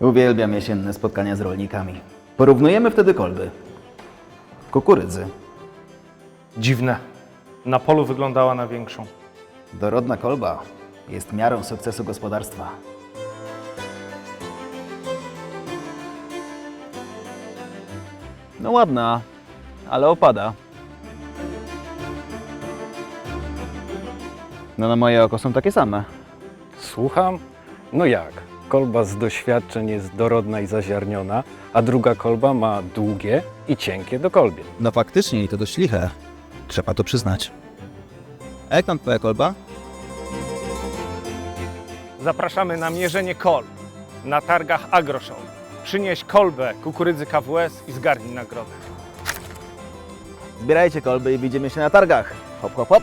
Uwielbiam jesienne spotkania z rolnikami. Porównujemy wtedy kolby. Kukurydzy. Dziwne. Na polu wyglądała na większą. Dorodna kolba jest miarą sukcesu gospodarstwa. No ładna, ale opada. No na moje oko są takie same. Słucham? No jak? Kolba z doświadczeń jest dorodna i zaziarniona, a druga kolba ma długie i cienkie do kolbie. No faktycznie i to dość liche. Trzeba to przyznać. A jak tam twoja kolba? Zapraszamy na mierzenie kolb na targach AgroShow. Przynieś kolbę kukurydzy KWS i zgarnij nagrodę. Zbierajcie kolby i widzimy się na targach. Hop, hop, hop.